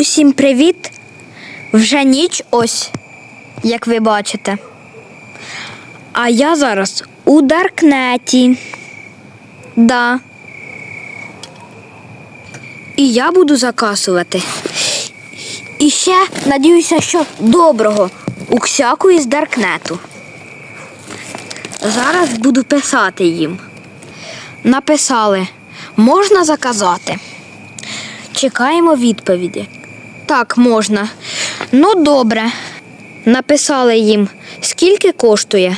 Усім привіт! Вже ніч ось, як ви бачите. А я зараз у Даркнеті. Да. І я буду заказувати. І ще надіюся, що доброго у всяку із Даркнету. Зараз буду писати їм. Написали, можна заказати. Чекаємо відповіді. Так, можна. Ну, добре. Написали їм, скільки коштує.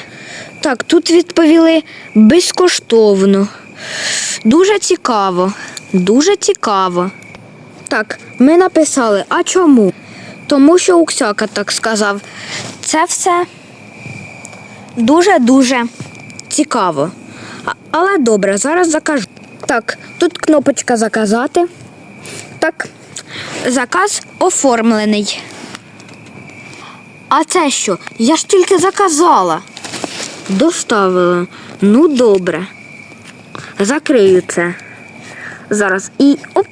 Так, тут відповіли безкоштовно. Дуже цікаво. Дуже цікаво. Так, ми написали, а чому? Тому що Уксяка так сказав. Це все дуже-дуже цікаво. Але добре, зараз закажу. Так, тут кнопочка заказати. Так, заказ оформлений. А це що? Я ж тільки заказала. Доставила. Ну, добре. Закрию це. Зараз. І оп.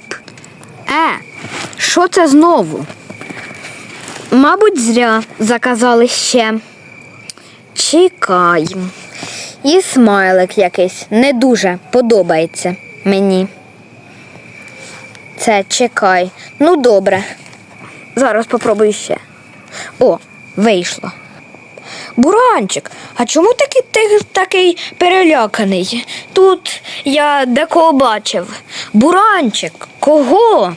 Е, що це знову? Мабуть, зря заказали ще. Чекай. І смайлик якийсь не дуже подобається мені. Це чекай. Ну добре. Зараз попробую ще. О, вийшло. Буранчик, а чому такий, ти такий переляканий? Тут я декого бачив. Буранчик, кого?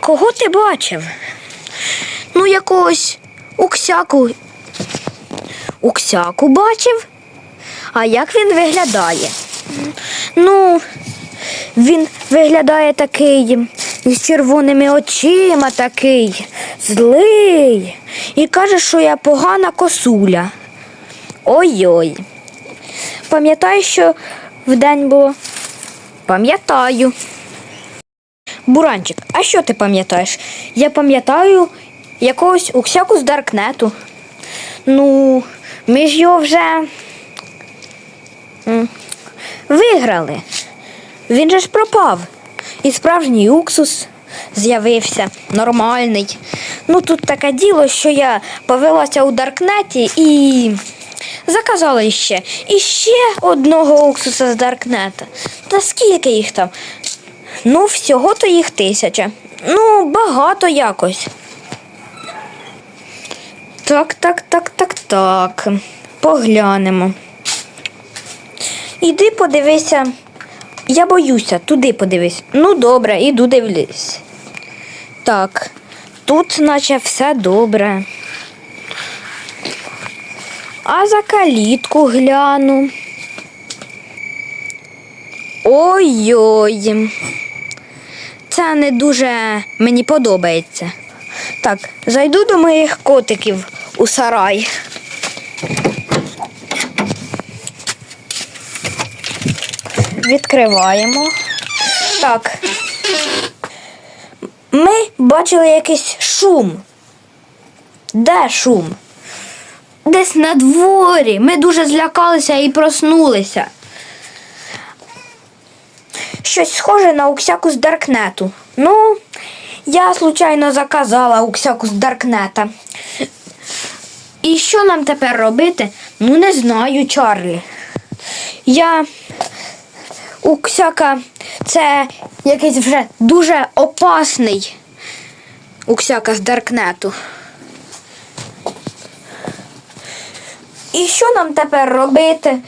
Кого ти бачив? Ну, якогось уксяку. Уксяку бачив? А як він виглядає? Ну, він виглядає такий із червоними очима такий, злий. І каже, що я погана косуля. Ой-ой. Пам'ятаєш, що вдень було? Пам'ятаю. Буранчик, а що ти пам'ятаєш? Я пам'ятаю якогось уксяку з Даркнету. Ну, ми ж його вже виграли. Він же ж пропав. І справжній уксус з'явився нормальний. Ну тут таке діло, що я повелася у Даркнеті і заказала іще. І ще одного уксуса з Даркнета. Та скільки їх там? Ну, всього-то їх тисяча. Ну, багато якось. Так, так, так, так, так. Поглянемо. Іди подивися. Я боюся, туди подивись. Ну, добре, іду дивлюсь. Так, тут наче все добре. А за калітку гляну. Ой-ой. Це не дуже мені подобається. Так, зайду до моїх котиків у сарай. Відкриваємо. Так. Ми бачили якийсь шум. Де шум? Десь на дворі. Ми дуже злякалися і проснулися. Щось схоже на уксяку з Даркнету. Ну, я случайно заказала уксяку з Даркнета. І що нам тепер робити? Ну, не знаю, Чарлі. Я Уксяка це якийсь вже дуже опасний Уксяка з Даркнету. І що нам тепер робити,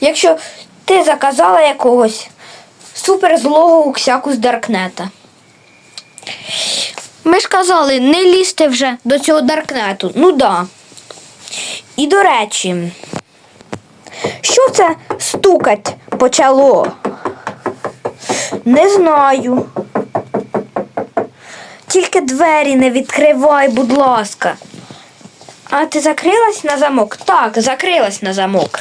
якщо ти заказала якогось суперзлого Уксяку з Даркнета? Ми ж казали, не лізьте вже до цього Даркнету. Ну да. І до речі, що це стукать почало? Не знаю. Тільки двері не відкривай, будь ласка. А ти закрилась на замок? Так, закрилась на замок.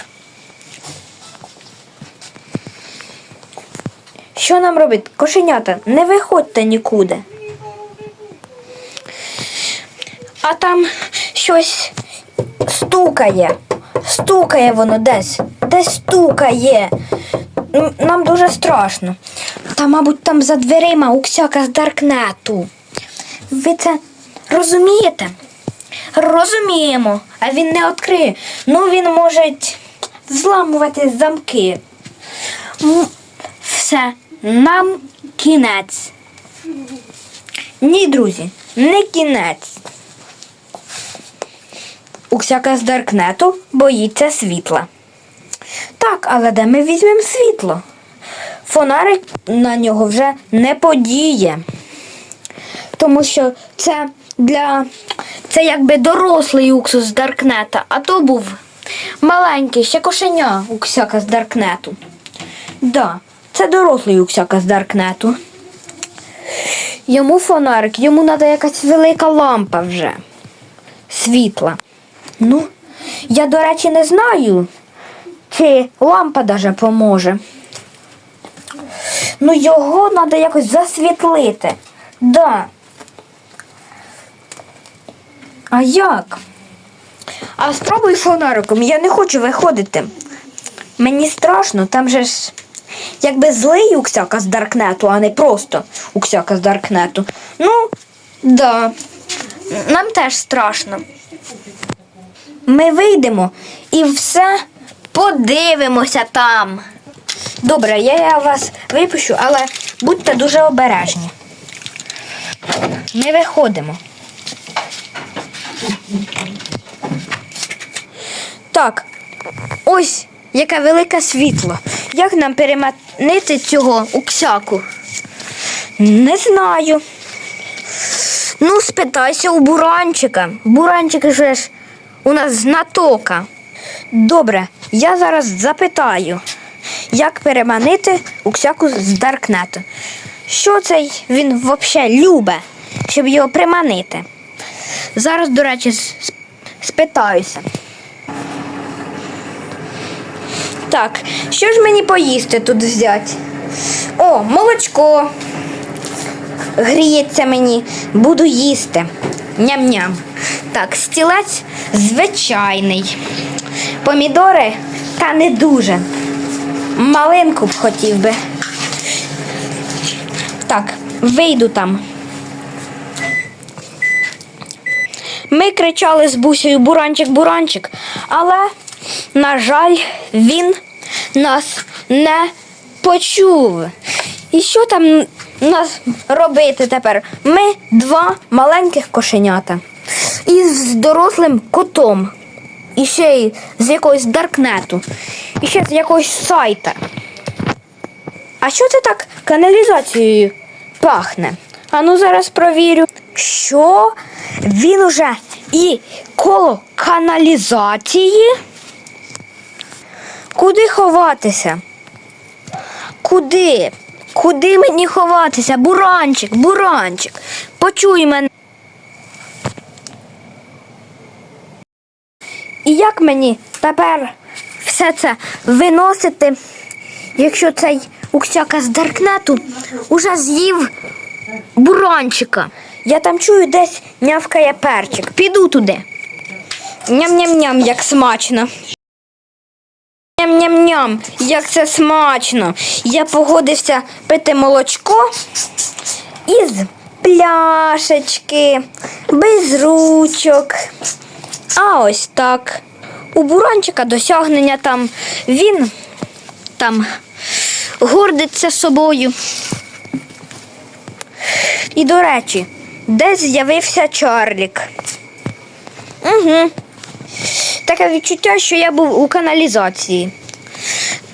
Що нам робити? Кошенята, не виходьте нікуди. А там щось стукає. Стукає воно десь. Десь стукає. Нам дуже страшно. Та, мабуть, там за дверима уксяка з Даркнету. Ви це розумієте? Розуміємо, а він не відкриє. Ну він може зламувати замки. Все, нам кінець. Ні, друзі, не кінець. Уксяка з Даркнету боїться світла. Так, але де ми візьмемо світло? Фонарик на нього вже не подіє. Тому що це для. Це якби дорослий уксус з Даркнета, а то був маленький, ще кошеня уксяка з Даркнету. Да, це дорослий уксяка з Даркнету. Йому фонарик, йому треба якась велика лампа вже. Світла. Ну, я, до речі, не знаю, чи лампа даже поможе. Ну, його треба якось засвітлити. Да. А як? А спробуй фонариком, я не хочу виходити. Мені страшно, там же ж якби злий уксяка з Даркнету, а не просто уксяка з Даркнету. Ну, да. Нам теж страшно. Ми вийдемо і все подивимося там. Добре, я вас випущу, але будьте дуже обережні. Ми виходимо. Так, ось яке велике світло. Як нам переманити цього уксяку? Не знаю. Ну, спитайся у буранчика. Буранчик же ж у нас знатока. Добре, я зараз запитаю, як переманити уксяку з Даркнету. Що цей він взагалі любить, щоб його приманити? Зараз, до речі, спитаюся. Так, що ж мені поїсти тут взяти? О, молочко. Гріється мені, буду їсти. Ням-ням. Так, стілець звичайний. Помідори та не дуже. Малинку б хотів би. Так, вийду там. Ми кричали з бусею буранчик-буранчик, але, на жаль, він нас не почув. І що там нас робити тепер? Ми два маленьких кошенята. І з дорослим котом. І ще з якогось даркнету. І ще з якогось сайта. А що це так каналізацією пахне? А ну зараз провірю. Що? Він уже і коло каналізації? Куди ховатися? Куди? Куди мені ховатися? Буранчик, буранчик. Почуй мене. І як мені тепер все це виносити, якщо цей уксяка з Даркнету уже з'їв буранчика? Я там чую десь нявкає перчик. Піду туди. Ням-ням-ням, як смачно. Ням-ням-ням, як це смачно. Я погодився пити молочко із пляшечки, без ручок. А ось так. У буранчика досягнення там він там гордиться собою. І до речі, десь з'явився Чарлік. Угу. Таке відчуття, що я був у каналізації.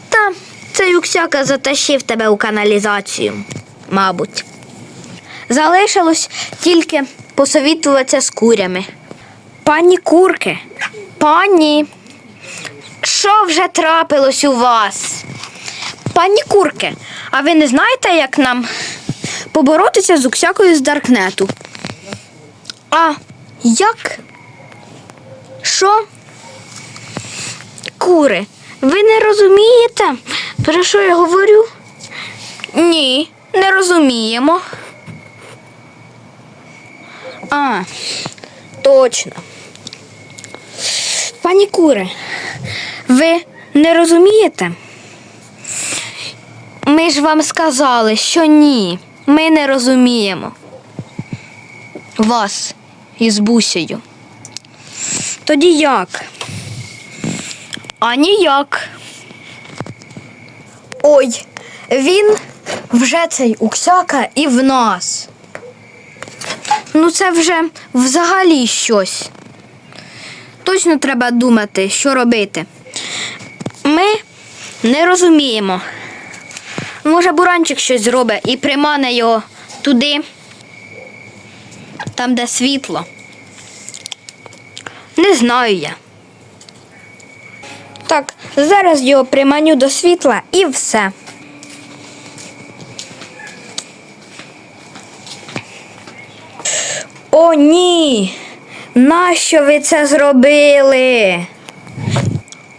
Та цей Уксяка затащив тебе у каналізацію, мабуть. Залишилось тільки посовітуватися з курями. Пані курки, пані, що вже трапилось у вас? Пані курки, а ви не знаєте, як нам поборотися з Уксякою з Даркнету? А як? Що? Кури, ви не розумієте, про що я говорю? Ні, не розуміємо. А, точно. Пані кури, ви не розумієте? Ми ж вам сказали, що ні, ми не розуміємо. вас із бусею. Тоді як? А ніяк. Ой, він вже цей уксяка і в нас. Ну, це вже взагалі щось. Точно треба думати, що робити. Ми не розуміємо. Може, буранчик щось зробить і примане його туди, там, де світло. Не знаю я. Так, зараз його приманю до світла і все. О, ні! Нащо ви це зробили?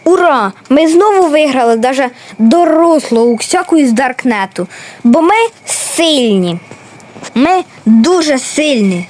Ура! Ми знову виграли даже дорослу уксяку із Даркнету, бо ми сильні. Ми дуже сильні.